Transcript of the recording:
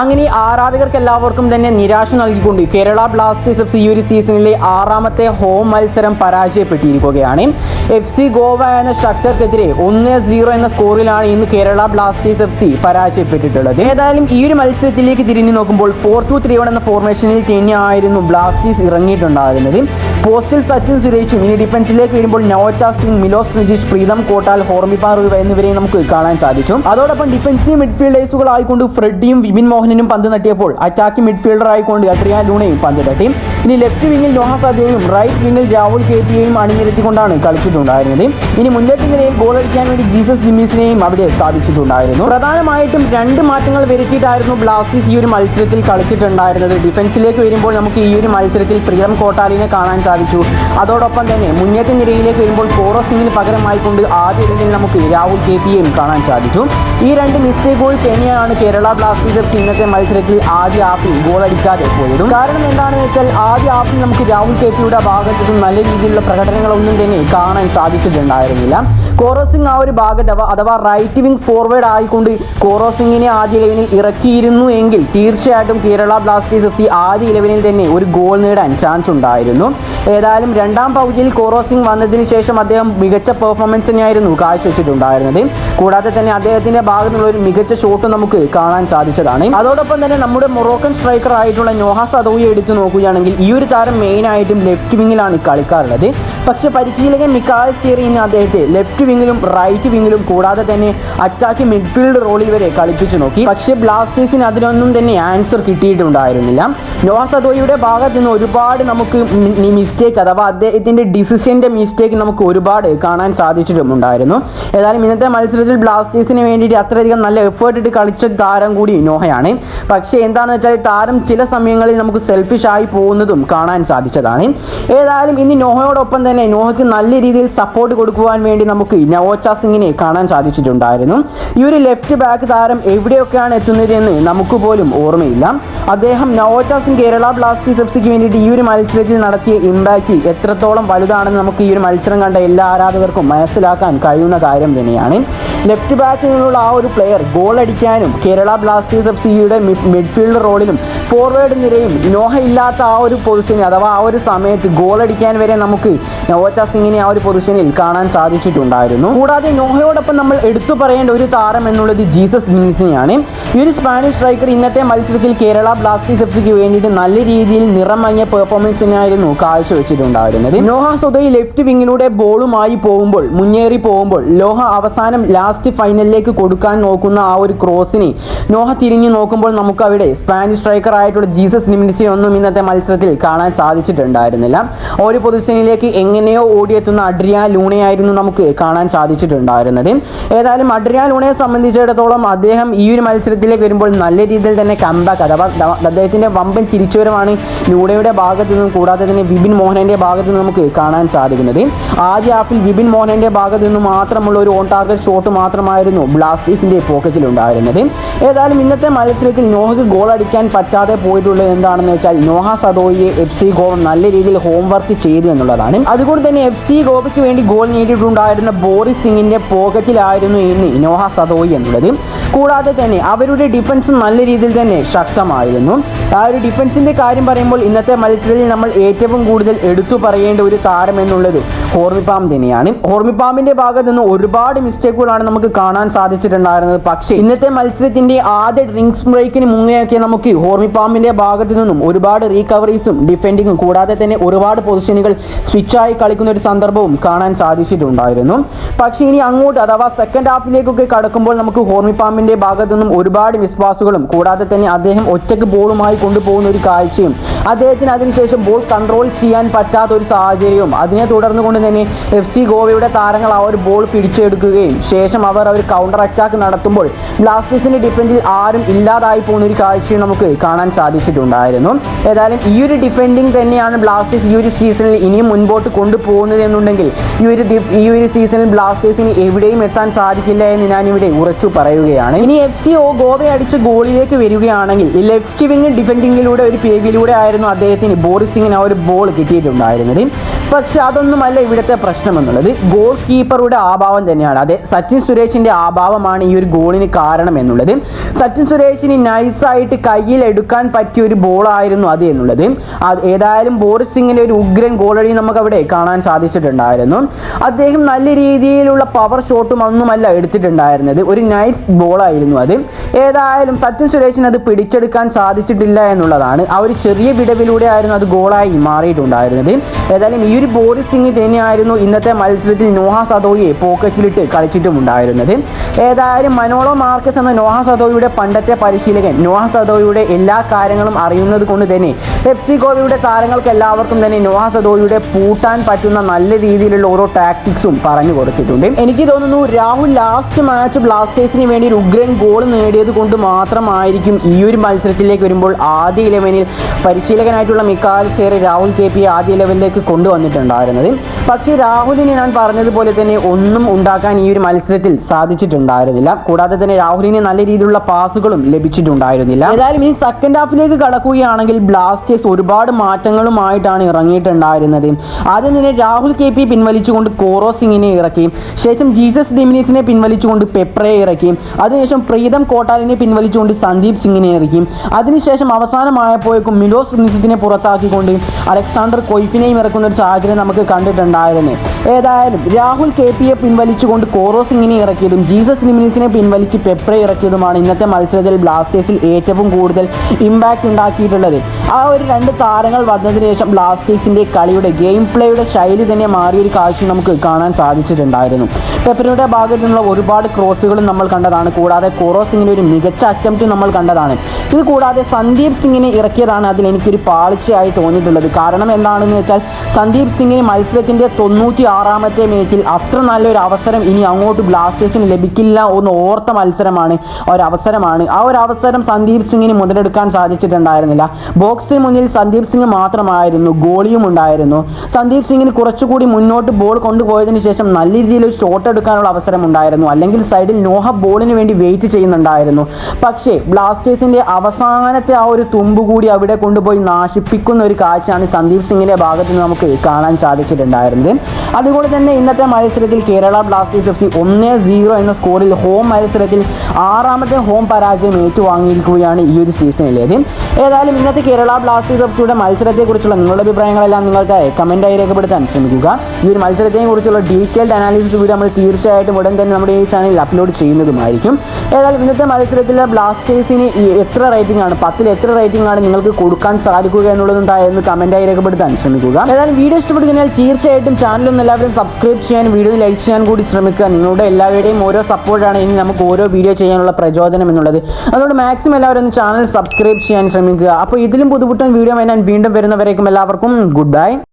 അങ്ങനെ ആരാധകർക്ക് എല്ലാവർക്കും തന്നെ നിരാശ നൽകിക്കൊണ്ട് കേരള ബ്ലാസ്റ്റേഴ്സ് എഫ് സി ഒരു സീസണിലെ ആറാമത്തെ ഹോം മത്സരം പരാജയപ്പെട്ടിരിക്കുകയാണ്. എഫ് സി ഗോവ എന്ന ശക്തർക്കെതിരെ ഒന്ന് സീറോ എന്ന സ്കോറിലാണ് ഇന്ന് കേരള ബ്ലാസ്റ്റേഴ്സ് എഫ് സി പരാജയപ്പെട്ടിട്ടുള്ളത്. ഏതായാലും ഈ ഒരു മത്സരത്തിലേക്ക് തിരിഞ്ഞു നോക്കുമ്പോൾ ഫോർ ടു ത്രീ വൺ എന്ന ഫോർമേഷനിൽ തന്നെയായിരുന്നു ബ്ലാസ്റ്റേഴ്സ് ഇറങ്ങിയിട്ടുണ്ടായിരുന്നത്. പോസ്റ്റിൽ സച്ചിൻ സുരേഷും ഇനി ഡിഫൻസിലേക്ക് വരുമ്പോൾ നവോച്ച സിംഗ് മിലോസ് റിജിഷ് പ്രീതം കോട്ടാൽ ഹോർമിപ്പാർ എന്നിവരെയും നമുക്ക് കാണാൻ സാധിച്ചു. അതോടൊപ്പം ഡിഫൻസീവ് മിഡ്ഫീൽഡേഴ്സുകളായിക്കൊണ്ട് ഫ്രെഡിയും വിപിൻ മോഹനും പന്ത് തട്ടിയപ്പോൾ അറ്റാക്ക് മിഡ്ഫീൽഡർ ആയിക്കൊണ്ട് അട്രിയാൻ ലൂണയും പന്ത് തട്ടി. ഇനി ലെഫ്റ്റ് വിങ്ങിൽ നോഹ സദേയും റൈറ്റ് വിങ്ങിൽ രാഹുൽ കെ പിയെയും അണിനിരത്തിക്കൊണ്ടാണ് കളിച്ചിട്ടുണ്ടായിരുന്നത്. ഇനി മുന്നേറ്റ നിരയിൽ ഗോൾ അടിക്കാൻ വേണ്ടി ജീസസ് ജിമ്മീസിനെയും അവിടെ സ്ഥാപിച്ചിട്ടുണ്ടായിരുന്നു. പ്രധാനമായിട്ടും രണ്ട് മാറ്റങ്ങൾ വരുത്തിയിട്ടായിരുന്നു ബ്ലാസ്റ്റേഴ്സ് ഈ ഒരു മത്സരത്തിൽ കളിച്ചിട്ടുണ്ടായിരുന്നത്. ഡിഫൻസിലേക്ക് വരുമ്പോൾ നമുക്ക് ഈ ഒരു മത്സരത്തിൽ പ്രിയം കോട്ടാലിനെ കാണാൻ സാധിച്ചു. അതോടൊപ്പം തന്നെ മുന്നേറ്റ നിരയിലേക്ക് വരുമ്പോൾ കോറോ സിംഗിന് പകരമായിക്കൊണ്ട് ആദ്യ ഇടങ്ങളിൽ നമുക്ക് രാഹുൽ കെ പിയെയും കാണാൻ സാധിച്ചു. ഈ രണ്ട് മിസ്റ്റേക്കുകൾ തന്നെയാണ് കേരള ബ്ലാസ്റ്റേഴ്സ് ഇന്നത്തെ മത്സരത്തിൽ ആദ്യ ഹാഫിൽ ഗോൾ അടിക്കാതെ പോയതും. കാരണം എന്താണെന്ന് വെച്ചാൽ ആദ്യ ഹാഫിൽ നമുക്ക് രാഹുൽ കെ പിയുടെ ഭാഗത്തു നിന്നും നല്ല രീതിയിലുള്ള പ്രകടനങ്ങളൊന്നും തന്നെ കാണാൻ സാധിച്ചിട്ടുണ്ടായിരുന്നില്ല. കോറോസിംഗ് ആ ഒരു ഭാഗത്ത് അഥവാ റൈറ്റ് വിങ് ഫോർവേഡ് ആയിക്കൊണ്ട് കോറോസിംഗിനെ ആദ്യ ഇലവനിൽ ഇറക്കിയിരുന്നു എങ്കിൽ തീർച്ചയായിട്ടും കേരള ബ്ലാസ്റ്റേഴ്സ് എഫ് സി ആദ്യ ഇലവനിൽ തന്നെ ഒരു ഗോൾ നേടാൻ ചാൻസ് ഉണ്ടായിരുന്നു. ഏതായാലും രണ്ടാം പകുതിയിൽ കോറോ സിംഗ് വന്നതിന് ശേഷം അദ്ദേഹം മികച്ച പെർഫോമൻസ് തന്നെയായിരുന്നു കാഴ്ചവെച്ചിട്ടുണ്ടായിരുന്നത്. കൂടാതെ തന്നെ അദ്ദേഹത്തിന്റെ ഭാഗത്തു നിന്നുള്ള ഒരു മികച്ച ഷോട്ട് നമുക്ക് കാണാൻ സാധിച്ചതാണ്. അതോടൊപ്പം തന്നെ നമ്മുടെ മൊറോക്കൻ സ്ട്രൈക്കർ ആയിട്ടുള്ള നോഹ സദോയെ എടുത്തു നോക്കുകയാണെങ്കിൽ ഈ ഒരു താരം മെയിൻ ആയിട്ടും ലെഫ്റ്റ് വിങ്ങിലാണ് കളിക്കാറുള്ളത്. പക്ഷേ പരിശീലകൻ മിക്കാൽ സ്റ്റീറി ഇന്ന് അദ്ദേഹത്തെ ലെഫ്റ്റ് വിങ്ങിലും റൈറ്റ് വിങ്ങിലും കൂടാതെ തന്നെ അറ്റാക്ക് മിഡ്ഫീൽഡ് റോളിൽ വരെ കളിപ്പിച്ചു നോക്കി. പക്ഷേ ബ്ലാസ്റ്റേഴ്സിന് അതിനൊന്നും തന്നെ ആൻസർ കിട്ടിയിട്ടുണ്ടായിരുന്നില്ല. നോഹ ഭാഗത്ത് നിന്ന് ഒരുപാട് നമുക്ക് മിസ്റ്റേക്ക് അഥവാ അദ്ദേഹത്തിന്റെ ഡിസിഷന്റെ മിസ്റ്റേക്ക് നമുക്ക് ഒരുപാട് കാണാൻ സാധിച്ചിട്ടുമുണ്ടായിരുന്നു. ഏതായാലും ഇന്നത്തെ മത്സരത്തിൽ ബ്ലാസ്റ്റേഴ്സിന് വേണ്ടിയിട്ട് അത്രയധികം നല്ല എഫേർട്ട് ഇട്ട് കളിച്ച താരം കൂടി നോഹയാണ്. പക്ഷേ എന്താണെന്ന് വെച്ചാൽ താരം ചില സമയങ്ങളിൽ നമുക്ക് സെൽഫിഷ് ആയി പോകുന്നതും കാണാൻ സാധിച്ചതാണ്. ഏതായാലും ഇനി നോഹയോടൊപ്പം തന്നെ നോഹയ്ക്ക് നല്ല രീതിയിൽ സപ്പോർട്ട് കൊടുക്കുവാൻ വേണ്ടി നമുക്ക് നവോച്ച സിംഗിനെ കാണാൻ സാധിച്ചിട്ടുണ്ടായിരുന്നു. ഈ ഒരു ലെഫ്റ്റ് ബാക്ക് താരം എവിടെയൊക്കെയാണ് എത്തുന്നത് എന്ന് നമുക്ക് പോലും ഓർമ്മയില്ല. അദ്ദേഹം നവോച്ച സിംഗ് കേരള ബ്ലാസ്റ്റേഴ്സ് എഫ് സിക്ക് വേണ്ടിയിട്ട് ഈ ഒരു മത്സരത്തിൽ നടത്തിയ ഇമ്പാക്റ്റ് എത്രത്തോളം വലുതാണെന്ന് നമുക്ക് ഈ ഒരു മത്സരം കണ്ട എല്ലാ ആരാധകർക്കും മനസ്സിലാക്കാൻ കഴിയുന്ന കാര്യം തന്നെയാണ്. ലെഫ്റ്റ് ബാക്കിൽ നിന്നുള്ള ആ ഒരു പ്ലെയർ ഗോൾ അടിക്കാനും കേരള ബ്ലാസ്റ്റേഴ്സ് എഫ് സിയുടെ മിഡ്ഫീൽഡ് റോളിലും ഫോർവേഡ് നിരയും നോഹ ഇല്ലാത്ത ആ ഒരു പൊസിഷനിൽ അഥവാ ആ ഒരു സമയത്ത് ഗോൾ അടിക്കാൻ വരെ നമുക്ക് നവോച്ച സിംഗിനെ ആ ഒരു പൊസിഷനിൽ കാണാൻ സാധിച്ചിട്ടുണ്ടായിരുന്നു. കൂടാതെ നോഹയോടൊപ്പം നമ്മൾ എടുത്തു പറയേണ്ട ഒരു താരം എന്നുള്ളത് ജീസസ് ജിൻസിനെയാണ് ഈ ഒരു സ്പാനിഷ് സ്ട്രൈക്കർ ഇന്നത്തെ മത്സരത്തിൽ കേരള ബ്ലാസ്റ്റേഴ്സ് എഫ് സിക്ക് വേണ്ടിയിട്ട് നല്ല രീതിയിൽ നിറം നിറമങ്ങിയ പെർഫോമൻസിനായിരുന്നു കാഴ്ചവെച്ചിട്ടുണ്ടായിരുന്നത്. നോഹ സ്വതയി ലെഫ്റ്റ് വിങ്ങിലൂടെ ബോളുമായി പോകുമ്പോൾ മുന്നേറി പോകുമ്പോൾ ലോഹ അവസാനം ലാസ്റ്റ് ഫൈനലിലേക്ക് കൊടുക്കാൻ നോക്കുന്ന ആ ഒരു ക്രോസിനെ നോഹ തിരിഞ്ഞു നോക്കുമ്പോൾ നമുക്ക് അവിടെ സ്പാനിഷ് സ്ട്രൈക്കർ ആയിട്ടുള്ള ജീസസ് നിമിൻസിനെ ഒന്നും ഇന്നത്തെ മത്സരത്തിൽ കാണാൻ സാധിച്ചിട്ടുണ്ടായിരുന്നില്ല. ഒരു പൊസിഷനിലേക്ക് എങ്ങനെയോ ഓടിയെത്തുന്ന അഡ്രിയ ലൂണയായിരുന്നു നമുക്ക് കാണാൻ സാധിച്ചിട്ടുണ്ടായിരുന്നത്. ഏതായാലും അഡ്രിയ ലൂണയെ സംബന്ധിച്ചിടത്തോളം അദ്ദേഹം ഈ ഒരു മത്സരത്തിലേക്ക് വരുമ്പോൾ നല്ല രീതിയിൽ തന്നെ കമ്പാക്ക് അഥവാ അദ്ദേഹത്തിന്റെ വമ്പൻ തിരിച്ചുവരവാണ് ലൂണയുടെ ഭാഗത്തു നിന്നും കൂടാതെ തന്നെ വിപിൻ മോഹനന്റെ ഭാഗത്തു നിന്ന് നമുക്ക് കാണാൻ സാധിക്കുന്നത്. ആദ്യ ഹാഫിൽ വിപിൻ മോഹനന്റെ ഭാഗത്തു നിന്ന് മാത്രമുള്ള ഒരു ഓൺ ടാർഗറ്റ് ഷോട്ട് മാത്രമായിരുന്നു ബ്ലാസ്റ്റേഴ്സിന്റെ പോക്കറ്റിൽ ഉണ്ടായിരുന്നത്. ഏതായാലും ഇന്നത്തെ മത്സരത്തിൽ നോഹയ്ക്ക് ഗോൾ അടിക്കാൻ പറ്റാതെ പോയിട്ടുള്ളത് എന്താണെന്ന് വെച്ചാൽ നോഹ സദോയിയെ എഫ് സി ഗോവ നല്ല രീതിയിൽ ഹോംവർക്ക് ചെയ്തു എന്നുള്ളതാണ്. അതുകൊണ്ട് തന്നെ എഫ് സി ഗോവയ്ക്ക് വേണ്ടി ഗോൾ നേടിയിട്ടുണ്ടായിരുന്ന ബോറിസ് സിംഗിന്റെ പോക്കറ്റിലായിരുന്നു ഇന്ന് ഇനോഹ സദോയി എന്നുള്ളത്. കൂടാതെ തന്നെ അവരുടെ ഡിഫൻസും നല്ല രീതിയിൽ തന്നെ ശക്തമായിരുന്നു. ആ ഒരു ഡിഫൻസിന്റെ കാര്യം പറയുമ്പോൾ ഇന്നത്തെ മത്സരത്തിൽ നമ്മൾ ഏറ്റവും കൂടുതൽ എടുത്തു പറയേണ്ട ഒരു താരം എന്നുള്ളത് ഹോർമിപ്പാം തന്നെയാണ്. ഹോർമിപ്പാമിന്റെ ഭാഗത്ത് നിന്ന് ഒരുപാട് മിസ്റ്റേക്കുകളാണ് നമുക്ക് കാണാൻ സാധിച്ചിട്ടുണ്ടായിരുന്നത്. പക്ഷേ ഇന്നത്തെ മത്സരത്തിന്റെ ആദ്യ ഡ്രിങ്ക്സ് ബ്രേക്കിന് മുന്നേയൊക്കെ നമുക്ക് ഹോർമിപ്പാമിന്റെ ഭാഗത്ത് നിന്നും ഒരുപാട് റീകവറീസും ഡിഫെൻഡിങ്ങും കൂടാതെ തന്നെ ഒരുപാട് പൊസിഷനുകൾ സ്വിച്ചായി കളിക്കുന്ന ഒരു സന്ദർഭവും കാണാൻ സാധിച്ചിട്ടുണ്ടായിരുന്നു. പക്ഷേ ഇനി അങ്ങോട്ട് അഥവാ സെക്കൻഡ് ഹാഫിലേക്കൊക്കെ കടക്കുമ്പോൾ നമുക്ക് ഹോർമിപ്പാമ്പിന്റെ ഭാഗത്തു നിന്നും ഒരുപാട് വിശ്വാസുകളും കൂടാതെ തന്നെ അദ്ദേഹം ഒറ്റയ്ക്ക് ബോളുമായി കൊണ്ടുപോകുന്ന ഒരു കാഴ്ചയും അദ്ദേഹത്തിന് അതിനുശേഷം ബോൾ കൺട്രോൾ ചെയ്യാൻ പറ്റാത്ത ഒരു സാഹചര്യവും അതിനെ തുടർന്ന് കൊണ്ട് തന്നെ എഫ് സി ഗോവയുടെ താരങ്ങൾ ആ ഒരു ബോൾ പിടിച്ചെടുക്കുകയും ശേഷം അവർ അവർ കൗണ്ടർ അറ്റാക്ക് നടത്തുമ്പോൾ ബ്ലാസ്റ്റേഴ്സിന്റെ ഡിഫൻഡിൽ ആരും ഇല്ലാതായി പോകുന്ന ഒരു കാഴ്ചയും നമുക്ക് കാണാൻ സാധിച്ചിട്ടുണ്ടായിരുന്നു. ഏതായാലും ഈ ഒരു ഡിഫെൻഡിങ് തന്നെയാണ് ബ്ലാസ്റ്റേഴ്സ് ഈ ഒരു സീസണിൽ ഇനിയും മുൻപോട്ട് കൊണ്ടുപോകുന്നത് എന്നുണ്ടെങ്കിൽ ഈ ഒരു ഈ ഒരു സീസണിൽ ബ്ലാസ്റ്റേഴ്സിന് എവിടെയും എത്താൻ സാധിക്കില്ല എന്ന് ഞാനിവിടെ ഉറച്ചു പറയുകയാണ്. ഇനി എഫ് സി ഒ ഗോവയെ അടിച്ച് ഗോളിലേക്ക് വരികയാണെങ്കിൽ ലെഫ്റ്റ് വിങ് ഡിഫെൻഡിങ്ങിലൂടെ ഒരു പേവിലൂടെ ആയിരുന്നു അദ്ദേഹത്തിന് ബോറിസിങ്ങിന് ആ ഒരു ബോൾ കിട്ടിയിട്ടുണ്ടായിരുന്നത്. പക്ഷെ അതൊന്നുമല്ല ഇവിടുത്തെ പ്രശ്നം എന്നുള്ളത് ഗോൾ കീപ്പറുടെ അഭാവം തന്നെയാണ്. അതെ സച്ചിൻ സുരേഷിന്റെ അഭാവമാണ് ഈ ഒരു ഗോളിന് കാരണം എന്നുള്ളത്. സച്ചിൻ സുരേഷിന് നൈസായിട്ട് കയ്യിൽ എടുക്കാൻ പറ്റിയ ഒരു ബോൾ ആയിരുന്നു അത് എന്നുള്ളത്. ഏതായാലും ബോറിസ് സിംഗിന്റെ ഒരു ഉഗ്രൻ ഗോളടി നമുക്ക് അവിടെ കാണാൻ സാധിച്ചിട്ടുണ്ടായിരുന്നു. അദ്ദേഹം നല്ല രീതിയിലുള്ള പവർ ഷോട്ടും ഒന്നുമല്ല എടുത്തിട്ടുണ്ടായിരുന്നത്. ഒരു നൈസ് ബോളായിരുന്നു അത്. ഏതായാലും സച്ചിൻ സുരേഷിന് അത് പിടിച്ചെടുക്കാൻ സാധിച്ചിട്ടില്ല എന്നുള്ളതാണ്. ആ ഒരു ചെറിയ വിടവിലൂടെ ആയിരുന്നു അത് ഗോളായി മാറിയിട്ടുണ്ടായിരുന്നത്. ഏതായാലും ഈ ഒരു ബോറിസ് സിംഗ് തന്നെയായിരുന്നു ഇന്നത്തെ മത്സരത്തിൽ നോഹ സദോയെ പോക്കറ്റിലിട്ട് കളിച്ചിട്ടുമുണ്ടായിരുന്നത്. ഏതായാലും മനോളോ മാർക്കസ് എന്ന നോഹ സദോയുടെ പണ്ടത്തെ പരിശീലകൻ നോഹ സദോയുടെ എല്ലാ കാര്യങ്ങളും അറിയുന്നത് കൊണ്ട് തന്നെ എഫ് സി ഗോവയുടെ താരങ്ങൾക്ക് എല്ലാവർക്കും തന്നെ നോഹ സദോയുടെ പൂട്ടാൻ പറ്റുന്ന നല്ല രീതിയിലുള്ള ഓരോ ടാക്ടിക്സും പറഞ്ഞു കൊടുത്തിട്ടുണ്ട്. എനിക്ക് തോന്നുന്നു രാഹുൽ ലാസ്റ്റ് മാച്ച് ബ്ലാസ്റ്റേഴ്സിന് വേണ്ടി ഒരു ഉഗ്രൻ ഗോൾ നേടിയത് കൊണ്ട് മാത്രമായിരിക്കും ഈ ഒരു മത്സരത്തിലേക്ക് വരുമ്പോൾ ആദ്യ ഇലവനിൽ പരിശീലകനായിട്ടുള്ള മിക്കാൽ ചേറി രാഹുൽ കെ പി ആദ്യ ലെവലിലേക്ക് കൊണ്ടുവന്നിട്ടുണ്ടായിരുന്നത്. പക്ഷേ രാഹുലിന് ഞാൻ പറഞ്ഞതുപോലെ തന്നെ ഒന്നും ഉണ്ടാക്കാൻ ഈ ഒരു മത്സരത്തിൽ സാധിച്ചിട്ടുണ്ടായിരുന്നില്ല. കൂടാതെ തന്നെ രാഹുലിന് നല്ല രീതിയിലുള്ള പാസുകളും ലഭിച്ചിട്ടുണ്ടായിരുന്നില്ല. ഏതായാലും ഇനി സെക്കൻഡ് ഹാഫിലേക്ക് കടക്കുകയാണെങ്കിൽ ബ്ലാസ്റ്റേഴ്സ് ഒരുപാട് മാറ്റങ്ങളുമായിട്ടാണ് ഇറങ്ങിയിട്ടുണ്ടായിരുന്നത്. ആദ്യം തന്നെ രാഹുൽ കെ പി പിൻവലിച്ചുകൊണ്ട് കോറോ സിംഗിനെ ഇറക്കി. ശേഷം ജീസസ് ഡിമിനിസിനെ പിൻവലിച്ചുകൊണ്ട് പെപ്രയെ ഇറക്കി. അതിനുശേഷം പ്രീതം കോട്ടാലിനെ പിൻവലിച്ചുകൊണ്ട് സന്ദീപ് സിംഗിനെ ഇറക്കി. അതിനുശേഷം അവസാനമായപ്പോഴേക്കും മിലോസ് നിസിനെ പുറത്താക്കിക്കൊണ്ട് അലക്സാണ്ടർ കൊയ്ഫിനെയും ഇറക്കുന്ന ഒരു സാഹചര്യം നമുക്ക് കണ്ടിട്ടുണ്ടായിരുന്നു. ഏതായാലും രാഹുൽ കെ പിയെ പിൻവലിച്ചുകൊണ്ട് കോറോ സിംഗിനെ ഇറക്കിയതും ജീസസ് ലിമിനിസിനെ പിൻവലിച്ച് പെപ്രെ ഇറക്കിയതുമാണ് ഇന്നത്തെ മത്സരത്തിൽ ബ്ലാസ്റ്റേഴ്സിൽ ഏറ്റവും കൂടുതൽ ഇമ്പാക്റ്റ് ഉണ്ടാക്കിയിട്ടുള്ളത്. ആ ഒരു രണ്ട് താരങ്ങൾ വന്നതിന് ശേഷം ബ്ലാസ്റ്റേഴ്സിന്റെ കളിയുടെ ഗെയിം പ്ലേയുടെ ശൈലി തന്നെ മാറിയൊരു കാഴ്ച നമുക്ക് കാണാൻ സാധിച്ചിട്ടുണ്ടായിരുന്നു. പെപ്പറിയുടെ ഭാഗത്തു നിന്നുള്ള ഒരുപാട് ക്രോസുകളും നമ്മൾ കണ്ടതാണ്. കൂടാതെ കോറോ സിംഗിന്റെ ഒരു മികച്ച അറ്റംപ്റ്റ് നമ്മൾ കണ്ടതാണ്. ഇത് കൂടാതെ സന്ദീപ് സിംഗിനെ ഇറക്കിയതാണ് അതിൽ എനിക്കൊരു പാളിച്ചയായി തോന്നിയിട്ടുള്ളത്. കാരണം എന്താണെന്ന് വെച്ചാൽ സന്ദീപ് സിംഗിന് മത്സരത്തിന്റെ തൊണ്ണൂറ്റി ആറാമത്തെ മിനിറ്റിൽ അത്ര നല്ലൊരു അവസരം ഇനി അങ്ങോട്ട് ബ്ലാസ്റ്റേഴ്സിന് ലഭിക്കില്ല എന്ന് ഓർത്ത മത്സരമാണ് ഒരു അവസരമാണ് ആ ഒരു അവസരം സന്ദീപ് സിംഗിന് മുതലെടുക്കാൻ സാധിച്ചിട്ടുണ്ടായിരുന്നില്ല. ബോക്സിന് മുന്നിൽ സന്ദീപ് സിംഗ് മാത്രമായിരുന്നു ഗോളിയും ഉണ്ടായിരുന്നു. സന്ദീപ് സിംഗിന് കുറച്ചുകൂടി മുന്നോട്ട് ബോൾ കൊണ്ടുപോയതിനു ശേഷം നല്ല രീതിയിൽ ഒരു ഷോട്ട് എടുക്കാനുള്ള അവസരം ഉണ്ടായിരുന്നു. അല്ലെങ്കിൽ സൈഡിൽ നോഹ ബോളിന് വേണ്ടി വെയിറ്റ് ചെയ്യുന്നുണ്ടായിരുന്നു. പക്ഷേ ബ്ലാസ്റ്റേഴ്സിന്റെ അവസാനത്തെ ആ ഒരു തുമ്പ് കൂടി അവിടെ കൊണ്ടുപോയി നാശിപ്പിക്കുന്ന ഒരു കാഴ്ചയാണ് സന്ദീപ് സിംഗിന്റെ ഭാഗത്ത് നിന്ന് നമുക്ക് കാണാൻ സാധിച്ചിട്ടുണ്ടായിരുന്നത്. അതുപോലെ തന്നെ ഇന്നത്തെ മത്സരത്തിൽ കേരള ബ്ലാസ്റ്റേഴ്സ് എഫ് സി ഒന്ന് സീറോ എന്ന സ്കോറിൽ ഹോം മത്സരത്തിൽ ആറാമത്തെ ഹോം പരാജയം ഏറ്റുവാങ്ങിയിരിക്കുകയാണ് ഈ ഒരു സീസണിലേത്. ഏതായാലും ഇന്നത്തെ കേരള ബ്ലാസ്റ്റേഴ്സ് എഫ് സിയുടെ മത്സരത്തെക്കുറിച്ചുള്ള നിങ്ങളുടെ അഭിപ്രായങ്ങളെല്ലാം നിങ്ങൾക്ക് കമന്റായി രേഖപ്പെടുത്താൻ ശ്രമിക്കുക. ഈ ഒരു മത്സരത്തെക്കുറിച്ചുള്ള ഡീറ്റെയിൽഡ് അനാലിസിസ് വീഡിയോ നമ്മൾ തീർച്ചയായിട്ടും ഉടൻ തന്നെ നമ്മുടെ ഈ ചാനലിൽ അപ്ലോഡ് ചെയ്യുന്നതുമായിരിക്കും. ഏതായാലും ഇന്നത്തെ മത്സരത്തിലെ ബ്ലാസ്റ്റേഴ്സിന് എത്ര റേറ്റിംഗ് ആണ് പത്തിൽ എത്ര റേറ്റിംഗ് ആണ് നിങ്ങൾക്ക് കൊടുക്കാൻ സാധിക്കുക എന്നുള്ളതും താഴെ കമന്റായി രേഖപ്പെടുത്താൻ ശ്രമിക്കുക. ഏതായാലും വീഡിയോ ഇഷ്ടപ്പെടുകയാൽ തീർച്ചയായിട്ടും ചാനലൊന്നും എല്ലാവരും സബ്സ്ക്രൈബ് ചെയ്യാനും വീഡിയോ ലൈക്ക് ചെയ്യാൻ കൂടി ശ്രമിക്കുക. നിങ്ങളുടെ എല്ലാവരുടെയും ഓരോ സപ്പോർട്ടാണ് ഇനി നമുക്ക് ഓരോ വീഡിയോ ചെയ്യാനുള്ള പ്രചോദനം എന്നുള്ളത്. അതുകൊണ്ട് മാക്സിമം എല്ലാവരും ഒന്ന് ചാനൽ സബ്സ്ക്രൈബ് ചെയ്യാൻ ശ്രമിക്കുക. അപ്പോൾ ഇതിലും പുതുപുട്ടൻ വീഡിയോ ഞാൻ വീണ്ടും വരുന്നവരേക്കും എല്ലാവർക്കും ഗുഡ് ബൈ